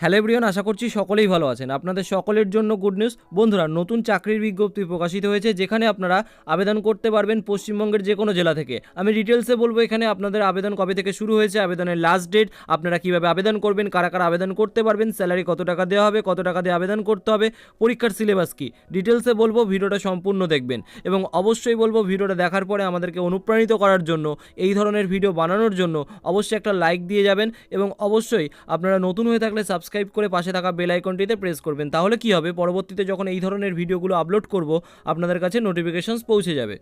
Hello everyone, আশা করছি সকলেই ভালো আছেন। আপনাদের সকলের জন্য গুড নিউজ। বন্ধুরা, নতুন চাকরির বিজ্ঞপ্তি প্রকাশিত হয়েছে, যেখানে আপনারা আবেদন করতে পারবেন পশ্চিমবঙ্গের যে কোনো জেলা থেকে। আমি ডিটেলসে বলব এখানে আপনাদের আবেদন কবে থেকে শুরু হয়েছে, আবেদনের লাস্ট ডেট আপনারা কীভাবে আবেদন করবেন, কারা কারা আবেদন করতে পারবেন স্যালারি কত টাকা দেওয়া হবে, কত টাকা দিয়ে আবেদন করতে হবে, পরীক্ষার সিলেবাস কি। ডিটেলসে বলব, ভিডিওটা সম্পূর্ণ দেখবেন। এবং অবশ্যই বলব, ভিডিওটা দেখার পরে আমাদেরকে অনুপ্রাণিত করার জন্য, এই ধরনের ভিডিও বানানোর জন্য অবশ্যই একটা লাইক দিয়ে যাবেন। এবং অবশ্যই আপনারা নতুন হয়ে থাকলে সাবস্ক্রাইব করে পাশে থাকা বেল আইকনটিতে প্রেস করবেন। তাহলে কি হবে? পরবর্তীতে যখন এই ধরনের ভিডিওগুলো আপলোড করব, আপনাদের কাছে নোটিফিকেশনস পৌঁছে যাবে।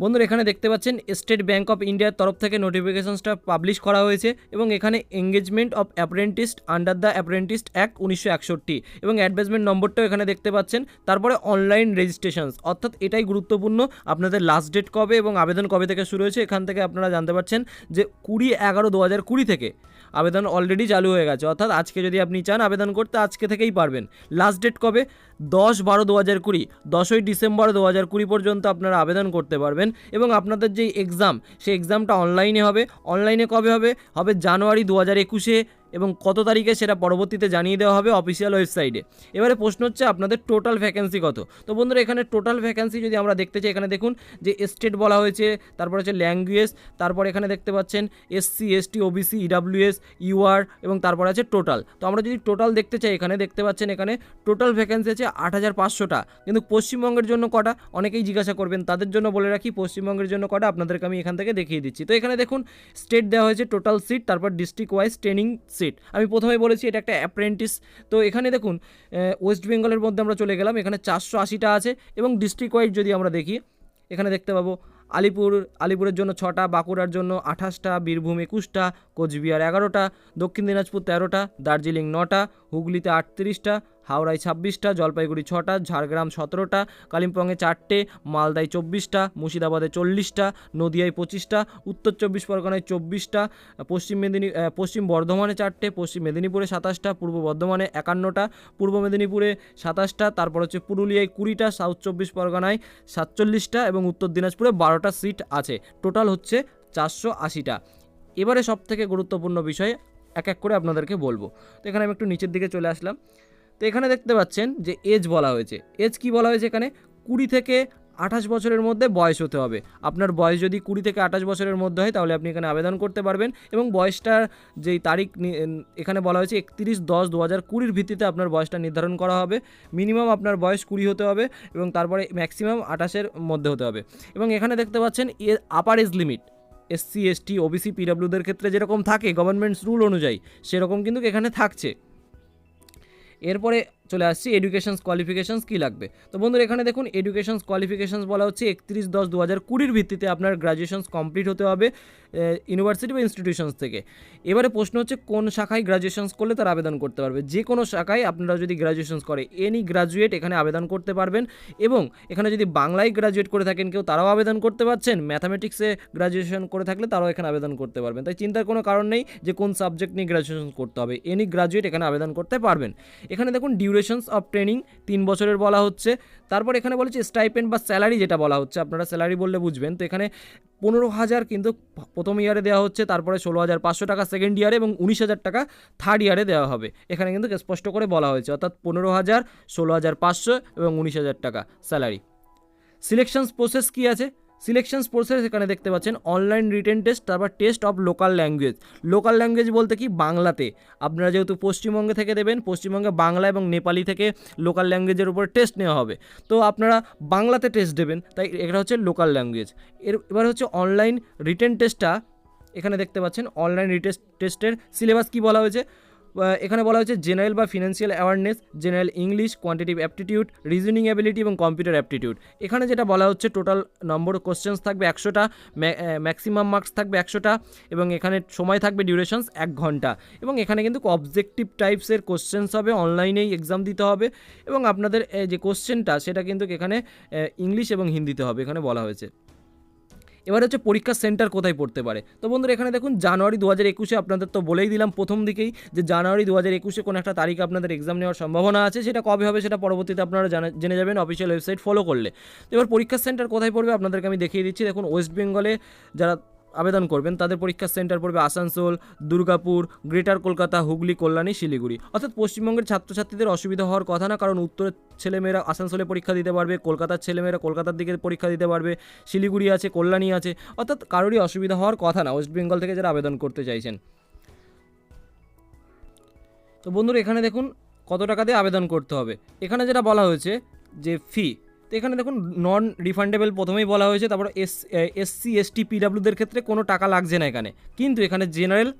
বন্ধুরা, এখানে দেখতে পাচ্ছেন স্টেট ব্যাঙ্ক অফ ইন্ডিয়ার তরফ থেকে নোটিফিকেশনসটা পাবলিশ করা হয়েছে এবং এখানে engagement of apprentice under the apprentice act উনিশশো একষট্টি এবং অ্যাডভার্সমেন্ট নম্বরটাও এখানে দেখতে পাচ্ছেন। তারপরে অনলাইন রেজিস্ট্রেশনস অর্থাৎ এটাই গুরুত্বপূর্ণ, আপনাদের লাস্ট ডেট কবে এবং আবেদন কবে থেকে শুরু হয়েছে, এখান থেকে আপনারা জানতে পারছেন যে কুড়ি এগারো দু হাজার কুড়ি থেকে আবেদন অলরেডি চালু হয়ে গেছে। অর্থাৎ আজকে যদি আপনি চান আবেদন করতে, আজকে থেকেই পারবেন। লাস্ট ডেট কবে? দশ বারো দু হাজার কুড়ি, দশই ডিসেম্বর দু হাজার কুড়ি পর্যন্ত আপনারা আবেদন করতে পারবেন। এবং আপনাদের যে এক্সাম সেই এক্সামটা অনলাইনে হবে। অনলাইনে কবে হবে? হবে জানুয়ারি দু হাজার একুশে। এবং কত তারিখে সেটা পরবর্তীতে জানিয়ে দেওয়া হবে অফিসিয়াল ওয়েবসাইটে এবারে প্রশ্ন হচ্ছে আপনাদের টোটাল ভ্যাকেন্সি কত? তো বন্ধুরা, এখানে টোটাল ভ্যাকেন্সি যদি আমরা দেখতে চাই, এখানে দেখুন যে স্টেট বলা হয়েছে, তারপর হচ্ছে ল্যাঙ্গুয়েজ তারপর এখানে দেখতে পাচ্ছেন SC ST OBC EWS UR এবং তারপর আছে টোটাল তো আমরা যদি টোটাল দেখতে চাই, এখানে দেখতে পাচ্ছেন এখানে টোটাল ভ্যাকেন্সি আছে আট হাজার পাঁচশোটা। কিন্তু পশ্চিমবঙ্গের জন্য কটা? অনেকেই জিজ্ঞাসা করবেন, তাদের জন্য বলে রাখি, পশ্চিমবঙ্গের জন্য কটা? আপনাদেরকে আমি এখান থেকে দেখিয়ে দিচ্ছি। তো এখানে দেখুন স্টেট দেওয়া হয়েছে টোটাল সিট তারপর ডিস্ট্রিক্ট ওয়াইজ ট্রেনিং সিট। আমি প্রথমে বলেছি, এটা একটা অ্যাপ্রেন্টিস তো এখানে দেখুন ওয়েস্ট বেঙ্গলের মধ্যে আমরা চলে গেলাম, এখানে চারশো আশিটা আছে এবং ডিস্ট্রিক্ট ওয়াইজ যদি আমরা দেখি, এখানে দেখতে পাবো, আলিপুর, আলিপুরের জন্য ছটা, বাঁকুড়ার জন্য আঠাশটা, বীরভূম একুশটা, কোচবিহার এগারোটা, দক্ষিণ দিনাজপুর তেরোটা, দার্জিলিং নটা হুগলিতে আটত্রিশটা, হাওড়ায় ছাব্বিশটা, জলপাইগুড়ি ছটা, ঝাড়গ্রাম সতেরোটা, কালিম্পংয়ে চারটে, মালদায় চব্বিশটা, মুর্শিদাবাদে চল্লিশটা, নদিয়ায় পঁচিশটা, উত্তর চব্বিশ পরগনায় চব্বিশটা, পশ্চিম মেদিনী পশ্চিম বর্ধমানে চারটে, পশ্চিম মেদিনীপুরে সাতাশটা, পূর্ব বর্ধমানে একান্নটা, পূর্ব মেদিনীপুরে সাতাশটা, তারপর হচ্ছে পুরুলিয়ায় কুড়িটা, সাউথ চব্বিশ পরগনায় সাতচল্লিশটা এবং উত্তর দিনাজপুরে বারোটা সিট আছে। টোটাল হচ্ছে চারশো আশিটা। এবারে সবথেকে গুরুত্বপূর্ণ বিষয় এক এক করে আপনাদেরকে বলব। তো এখানে আমি একটু নিচের দিকে চলে আসলাম। তো এখানে দেখতে পাচ্ছেন যে এজ বলা হয়েছে। এজ কি বলা হয়েছে এখানে? কুড়ি থেকে আঠাশ বছরের মধ্যে বয়স হতে হবে। আপনার বয়স যদি কুড়ি থেকে আঠাশ বছরের মধ্যে হয়, তাহলে আপনি এখানে আবেদন করতে পারবেন এবং বয়সটার যেই তারিখ এখানে বলা হয়েছে একত্রিশ দশ দু হাজার কুড়ির ভিত্তিতে আপনার বয়সটা নির্ধারণ করা হবে। মিনিমাম আপনার বয়স কুড়ি হতে হবে এবং তারপরে ম্যাক্সিমাম আঠাশের মধ্যে হতে হবে। এবং এখানে দেখতে পাচ্ছেন এ upper age limit SC ST OBC পিডাব্লিউদের ক্ষেত্রে যেরকম থাকে গভর্নমেন্টস রুল অনুযায়ী, সেরকম কিন্তু এখানে থাকছে। এরপরে চলে আসছি এডুকেশনস কোয়ালিফিকেশনস কী লাগবে? তো বন্ধুরা, এখানে দেখুন এডুকেশনস কোয়ালিফিকেশনস বলা হচ্ছে একত্রিশ দশ দু হাজার কুড়ির ভিত্তিতে আপনার গ্রাজুয়েশনস কমপ্লিট হতে হবে ইউনিভার্সিটি বা ইনস্টিটিউশনস থেকে। এবারে প্রশ্ন হচ্ছে, কোন শাখায় গ্রাজুয়েশনস করলে তার আবেদন করতে পারবে? যে কোনো শাখায় আপনারা যদি গ্রাজুয়েশনস করে এনি গ্রাজুয়েট এখানে আবেদন করতে পারবেন এবং এখানে যদি বাংলায় গ্রাজুয়েট করে থাকেন কেউ, তারাও আবেদন করতে পারছেন ম্যাথামেটিক্সে গ্রাজুয়েশন করে থাকলে তারাও এখানে আবেদন করতে পারবেন। তাই চিন্তার কোনো কারণ নেই যে কোন সাবজেক্ট নিয়ে গ্রাজুয়েশন করতে হবে। এনি গ্রাজুয়েট এখানে আবেদন করতে পারবেন। এখানে দেখুন ডিউরেশনস অফ ট্রেনিং তিন বছরের বলা হচ্ছে। তারপর এখানে বলেছে স্টাইপেন্ড বা স্যালারি যেটা বলা হচ্ছে। আপনারা স্যালারি বললে বুঝবেন। তো এখানে পনেরো হাজার কিন্তু প্রথম ইয়ারে দেওয়া হচ্ছে, তারপরে ষোলো হাজার পাঁচশো টাকা সেকেন্ড ইয়ারে এবং উনিশ হাজার টাকা থার্ড ইয়ারে দেওয়া হবে। এখানে কিন্তু স্পষ্ট করে বলা হয়েছে। অর্থাৎ পনেরো হাজার, ষোলো হাজার পাঁচশো এবং উনিশ হাজার টাকা স্যালারি সিলেকশনস প্রসেস কী আছে? সিলেকশনস প্রসেস এখানে দেখতে পাচ্ছেন অনলাইন রিটেন টেস্ট তারপর test of local language local language বলতে কি? বাংলাতে। আপনারা যেহেতু পশ্চিমবঙ্গে থেকে দেবেন, পশ্চিমবঙ্গে বাংলা এবং নেপালি থেকে লোকাল ল্যাঙ্গুয়েজের উপর টেস্ট নেওয়া হবে। তো আপনারা বাংলাতে টেস্ট দেবেন, তাই এটা হচ্ছে লোকাল ল্যাঙ্গুয়েজ এর, এবার হচ্ছে অনলাইন রিটেন টেস্টটা এখানে দেখতে পাচ্ছেন অনলাইন রিটেস্ট টেস্টের সিলেবাস কি বলা হয়েছে? এখানে বলা হয়েছে জেনারেল বা financial awareness general English quantitative aptitude reasoning ability এবং কম্পিউটার অ্যাপটিটিউড এখানে যেটা বলা হচ্ছে টোটাল নম্বর কোশ্চেন্স থাকবে একশোটা ম্যাক্সিমাম মার্কস থাকবে একশোটা এবং এখানে সময় থাকবে ডিউরেশনস এক ঘণ্টা। এবং এখানে কিন্তু অবজেক্টিভ টাইপসের কোশ্চেন্স হবে অনলাইনেই এক্সাম দিতে হবে এবং আপনাদের যে কোশ্চেনটা সেটা কিন্তু এখানে ইংলিশ এবং হিন্দিতে হবে, এখানে বলা হয়েছে। এবার হচ্ছে পরীক্ষার সেন্টার কোথায় পড়তে পারে? তো বন্ধুরা, এখানে দেখুন, জানুয়ারি দু হাজার একুশে আপনাদের তো বলেই দিলাম প্রথম দিকেই যে জানুয়ারি দু হাজার একুশে কোনো একটা তারিখ আপনাদের এক্সাম নেওয়ার সম্ভাবনা আছে। সেটা কবে হবে সেটা পরবর্তীতে আপনারা জানা- জেনে যাবেন। অফিসিয়াল ওয়েবসাইট ফলো করলে। তো এবার পরীক্ষার সেন্টার কোথায় পড়বে আপনাদেরকে আমি দেখিয়ে দিচ্ছি। দেখুন ওয়েস্ট বেঙ্গলে যারা আবেদন করবেন। তাদের পরীক্ষার সেন্টার পড়বে আসানসোল, দুর্গাপুর, গ্রেটার কলকাতা, হুগলি, কল্যাণী, শিলিগুড়ি। অর্থাৎ পশ্চিমবঙ্গের ছাত্রছাত্রীদের অসুবিধা হওয়ার কথা না, কারণ উত্তরের ছেলেমেয়েরা আসানসোলে পরীক্ষা দিতে পারবে, কলকাতার ছেলেমেয়েরা কলকাতার দিকে পরীক্ষা দিতে পারবে, শিলিগুড়ি আছে, কল্যাণী আছে। অর্থাৎ কারোরই অসুবিধা হওয়ার কথা না, ওয়েস্ট বেঙ্গল থেকে যারা আবেদন করতে চাইছেন। তো বন্ধুরা, এখানে দেখুন কত টাকা দিয়ে আবেদন করতে হবে। এখানে যেটা বলা হয়েছে যে ফি তো এখানে দেখুন নন রিফান্ডেবল প্রথমেই বলা হয়েছে, তারপর এস এসসি এসটি পিডাব্লিউদের ক্ষেত্রে কোনো টাকা লাগছে না এখানে। কিন্তু এখানে জেনারেল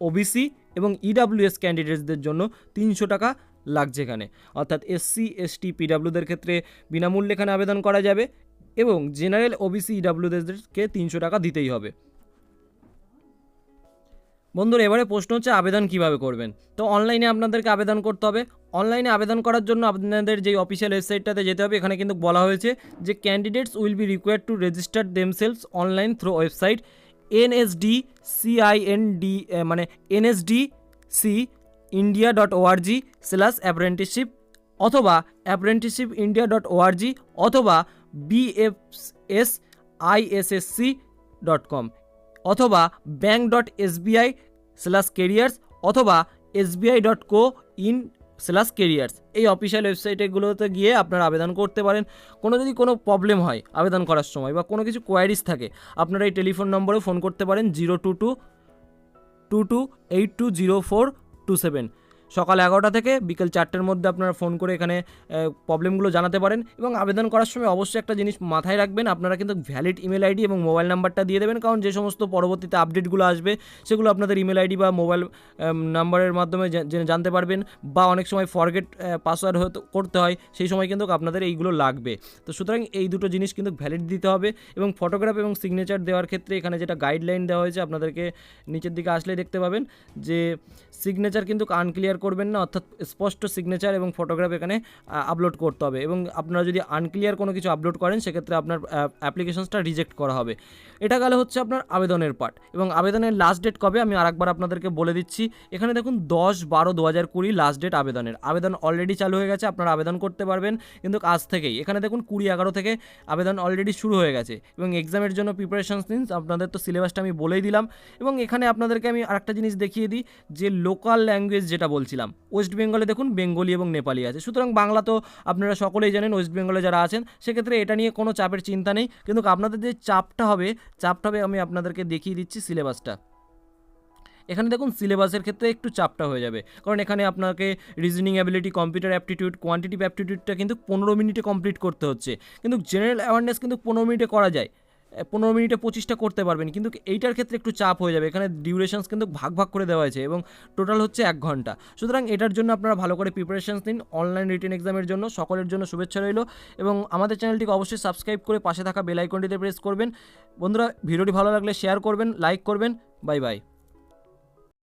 ওবিসি এবং ইডাব্লিউএস ক্যান্ডিডেটসদের জন্য তিনশো টাকা লাগছে এখানে। অর্থাৎ এসসি এসটি পিডাব্লিউদের ক্ষেত্রে বিনামূল্যে এখানে আবেদন করা যাবে এবং জেনারেল ওবিসি ইডাব্লিউদেরকে তিনশো টাকা দিতেই হবে। বন্ধুরা, এবারে প্রশ্ন হচ্ছে আবেদন কীভাবে করবেন? তো অনলাইনে আপনাদেরকে আবেদন করতে হবে। অনলাইনে আবেদন করার জন্য আপনাদের যে অফিসিয়াল ওয়েবসাইটটাতে যেতে হবে। এখানে কিন্তু বলা হয়েছে যে candidates will be required to register themselves online through website NSD CIND মানে NSD C India dot ORG slash apprenticeship অথবা অ্যাপ্রেন্টিসশিপ ইন্ডিয়া ডট ওআরজি অথবা বিএফএস আইএসএসসি ডট কম অথবা bank dot SBI slash careers অথবা SBI dot co in slash careers এই official ওয়েবসাইটেগুলোতে গিয়ে আপনারা আবেদন করতে পারেন। কোনো যদি কোনো প্রবলেম হয় আবেদন করার সময় বা কোনো কিছু কোয়ারিজ থাকে, আপনারা এই টেলিফোন নম্বরে ফোন করতে পারেন zero two two two two eight two zero four two seven সকাল এগারোটা থেকে বিকেল চারটের মধ্যে আপনারা ফোন করে এখানে প্রবলেমগুলো জানাতে পারেন এবং আবেদন করার সময় অবশ্যই একটা জিনিস মাথায় রাখবেন, আপনারা কিন্তু ভ্যালিড ইমেল আইডি এবং মোবাইল নাম্বারটা দিয়ে দেবেন, কারণ যে সমস্ত পরবর্তীতে আপডেটগুলো আসবে, সেগুলো আপনাদের ইমেল আইডি বা মোবাইল নাম্বারের মাধ্যমে জেনে জানতে পারবেন বা অনেক সময় ফরগেট পাসওয়ার্ড করতে হয়, সেই সময় কিন্তু আপনাদের এইগুলো লাগবে। তো সুতরাং এই দুটো জিনিস কিন্তু ভ্যালিড দিতে হবে এবং ফটোগ্রাফ এবং সিগনেচার দেওয়ার ক্ষেত্রে এখানে যেটা গাইডলাইন দেওয়া হয়েছে, আপনাদেরকে নিচের দিকে আসলেই দেখতে পাবেন যে সিগনেচার কিন্তু আনক্লিয়ার করবেন না, অর্থাৎ স্পষ্ট সিগনেচার এবং ফটোগ্রাফ এখানে আপলোড করতে হবে। এবং আপনারা যদি আনক্লিয়ার কোনো কিছু আপলোড করেন, সেক্ষেত্রে আপনার অ্যাপ্লিকেশনসটা রিজেক্ট করা হবে। এটা গেলে হচ্ছে আপনার আবেদনের পার্ট এবং আবেদনের লাস্ট ডেট কবে? আমি আরেকবার আপনাদেরকে বলে দিচ্ছি। এখানে দেখুন, দশ বারো দু হাজার কুড়ি লাস্ট ডেট আবেদনের। আবেদন অলরেডি চালু হয়ে গেছে, আপনারা আবেদন করতে পারবেন। কিন্তু আজ থেকেই, এখানে দেখুন, কুড়ি এগারো থেকে আবেদন অলরেডি শুরু হয়ে গেছে। এবং এক্সামের জন্য প্রিপারেশনস নিন আপনাদের তো সিলেবাসটা আমি বলেই দিলাম। এবং এখানে আপনাদেরকে আমি আরেকটা জিনিস দেখিয়ে দিই, যে লোকাল ল্যাঙ্গুয়েজ যেটা বলছিলাম। ওয়েস্ট বেঙ্গলে দেখুন বেঙ্গলি এবং নেপালি আছে। সুতরাং বাংলা তো আপনারা সকলেই জানেন ওয়েস্ট বেঙ্গলে যারা আছেন, সেক্ষেত্রে এটা নিয়ে কোনো চাপের চিন্তা নেই। কিন্তু আপনাদের যে চাপটা হবে চাপটা হবে আমি আপনাদেরকে দেখিয়ে দিচ্ছি সিলেবাসটা। এখানে দেখুন সিলেবাসের ক্ষেত্রে একটু চাপটা হয়ে যাবে। কারণ এখানে আপনাকে reasoning ability computer aptitude quantitative অ্যাপটিটিউডটা কিন্তু পনেরো মিনিটে কমপ্লিট করতে হচ্ছে। কিন্তু জেনারেল অ্যাওয়ারনেস কিন্তু পনেরো মিনিটে করা যায়। পনেরো মিনিটে পঁচিশটা করতে পারবেন। কিন্তু এইটার ক্ষেত্রে একটু চাপ হয়ে যাবে। এখানে ডিউরেশনস কিন্তু ভাগ ভাগ করে দেওয়া হয়েছে এবং টোটাল হচ্ছে এক ঘণ্টা। সুতরাং এটার জন্য আপনারা ভালো করে প্রিপারেশনস নিন। অনলাইন রিটেন এক্সামের জন্য সকলের জন্য শুভেচ্ছা রইল এবং আমাদের চ্যানেলটিকে অবশ্যই সাবস্ক্রাইব করে পাশে থাকা বেল আইকনটিতে প্রেস করবেন। বন্ধুরা, ভিডিওটি ভালো লাগলে শেয়ার করবেন লাইক করবেন। Bye bye